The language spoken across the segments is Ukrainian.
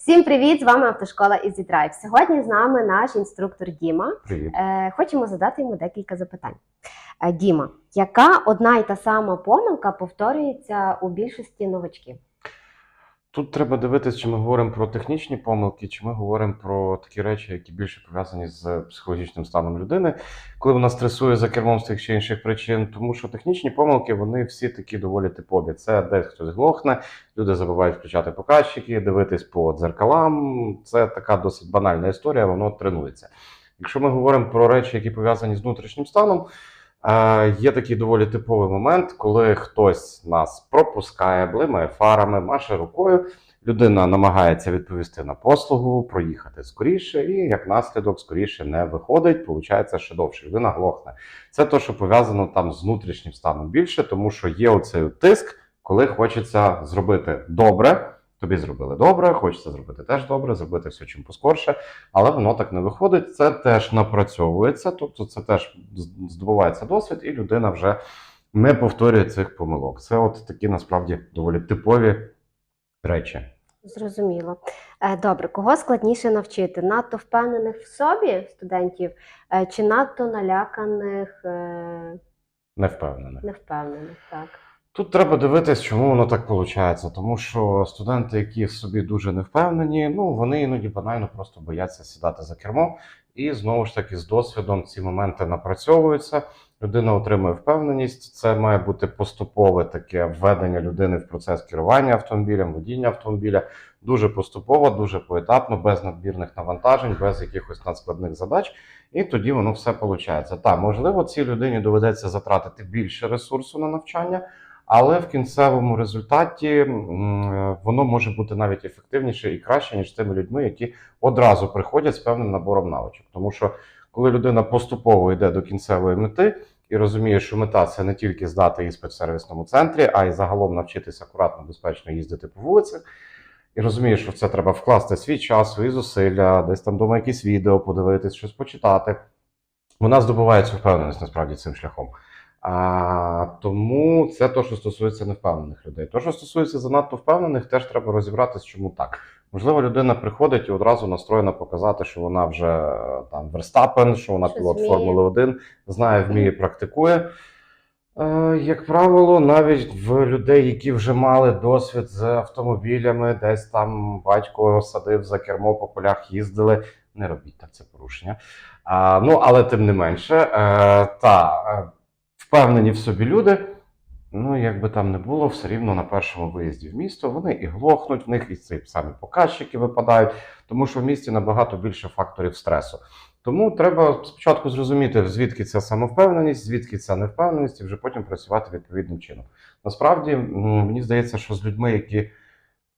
Всім привіт! З вами автошкола Easy Drive. Сьогодні з нами наш інструктор Діма. Привіт. Е, хочемо задати йому декілька запитань. Е, Діма, яка одна й та сама помилка повторюється у більшості новачків? Тут треба дивитися, чи ми говоримо про технічні помилки, чи ми говоримо про такі речі, які більше пов'язані з психологічним станом людини, коли вона стресує за кермом з тих чи інших причин. Тому що технічні помилки вони всі такі доволі типові. Це десь хтось глохне, люди забувають включати показчики, дивитись по дзеркалам. Це така досить банальна історія, воно тренується. Якщо ми говоримо про речі, які пов'язані з внутрішнім станом, Є такий доволі типовий момент, коли хтось нас пропускає, блимає фарами, маше рукою. Людина намагається відповісти на послугу, проїхати скоріше, і як наслідок скоріше не виходить, получається ще довше. Людина глохне. Це те, що пов'язано там з внутрішнім станом більше, тому що є оцей тиск, коли хочеться зробити добре. Тобі зробили добре, хочеться зробити теж добре, зробити все чим поскорше, але воно так не виходить. Це теж напрацьовується, тобто це теж здобувається досвід, і людина вже не повторює цих помилок. Це от такі насправді доволі типові речі. Зрозуміло. Е, Добре, кого складніше навчити? Надто впевнених в собі студентів е, чи надто наляканих, е, Не впевнений. невпевнених? Так. Тут треба дивитись, чому воно так виходить. Тому що студенти, які в собі дуже не впевнені, ну вони іноді банально просто бояться сідати за кермо. І знову ж таки, з досвідом ці моменти напрацьовуються. Людина отримує впевненість. Це має бути поступове таке введення людини в процес керування автомобілем, водіння автомобіля. Дуже поступово, дуже поетапно, без надмірних навантажень, без якихось надскладних задач. І тоді воно все виходить. Так, можливо, цій людині доведеться затратити більше ресурсу на навчання. Але в кінцевому результаті воно може бути навіть ефективніше і краще, ніж тими людьми, які одразу приходять з певним набором навичок. Тому що коли людина поступово йде до кінцевої мети і розуміє, що мета це не тільки здати іспит в сервісному центрі, а й загалом навчитися акуратно, безпечно їздити по вулицях. І розуміє, що в це треба вкласти свій час, свої зусилля, десь там дома якісь відео подивитись, щось почитати. Вона здобуває цю впевненість насправді цим шляхом. А, тому це те, що стосується невпевнених людей. Те, що стосується занадто впевнених, теж треба розібратися, чому так. Можливо, людина приходить і одразу настроєна показати, що вона вже е, там Верстапен, що вона пілот. Формули 1, знає, вміє, практикує. Е, Як правило, навіть в людей, які вже мали досвід з автомобілями, десь там батько садив за кермо по полях, їздили. Не робіть так, це порушення. А, ну, але тим не менше, е, та е, впевнені в собі люди. Ну, як би там не було, все рівно на першому виїзді в місто вони і глохнуть, в них і ці самі показчики випадають, тому що в місті набагато більше факторів стресу. Тому треба спочатку зрозуміти, звідки ця самовпевненість, звідки ця невпевненість, і вже потім працювати відповідним чином. Насправді, мені здається, що з людьми, які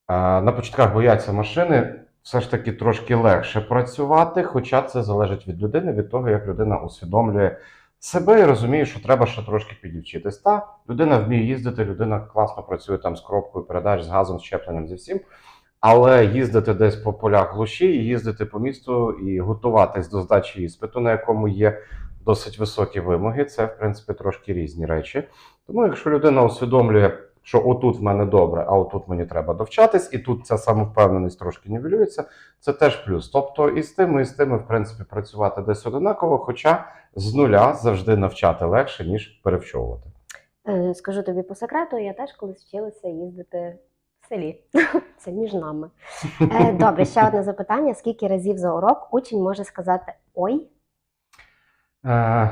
на початках бояться машини, все ж таки трошки легше працювати, хоча це залежить від людини, від того, як людина усвідомлює себе і розумію, що треба ще трошки підівчитись. Та людина вміє їздити, людина класно працює там з коробкою передач, з газом, щепленням, зі всім. Але їздити десь по полях глуші, їздити по місту і готуватись до здачі іспиту, на якому є досить високі вимоги, це в принципі трошки різні речі. Тому, якщо людина усвідомлює, що отут в мене добре, а отут мені треба довчатись, і тут ця самовпевненість трошки нівелюється, це теж плюс. Тобто і з тими, і з тими, в принципі, працювати десь одинаково, хоча з нуля завжди навчати легше, ніж перевчовувати. Е, Скажу тобі по секрету, я теж колись вчилася їздити в селі. Це між нами. Е, Добре, ще одне запитання: скільки разів за урок учень може сказати ой? Е,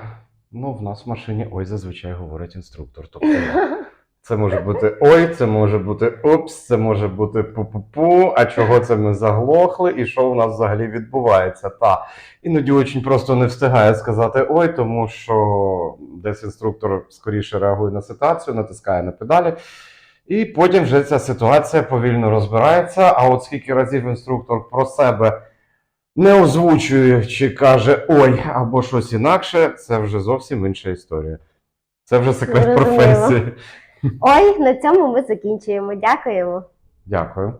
ну, в нас в машині ой зазвичай говорить інструктор. Тобто це може бути ой, це може бути упс, це може бути пу-пу-пу, а чого це ми заглохли, і що у нас взагалі відбувається. Та іноді учень просто не встигає сказати ой, тому що десь інструктор скоріше реагує на ситуацію, натискає на педалі. І потім вже ця ситуація повільно розбирається. А от скільки разів інструктор про себе не озвучує чи каже ой або щось інакше, це вже зовсім інша історія. Це вже секрет професії. Ой, на цьому ми закінчуємо. Дякуємо. Дякую.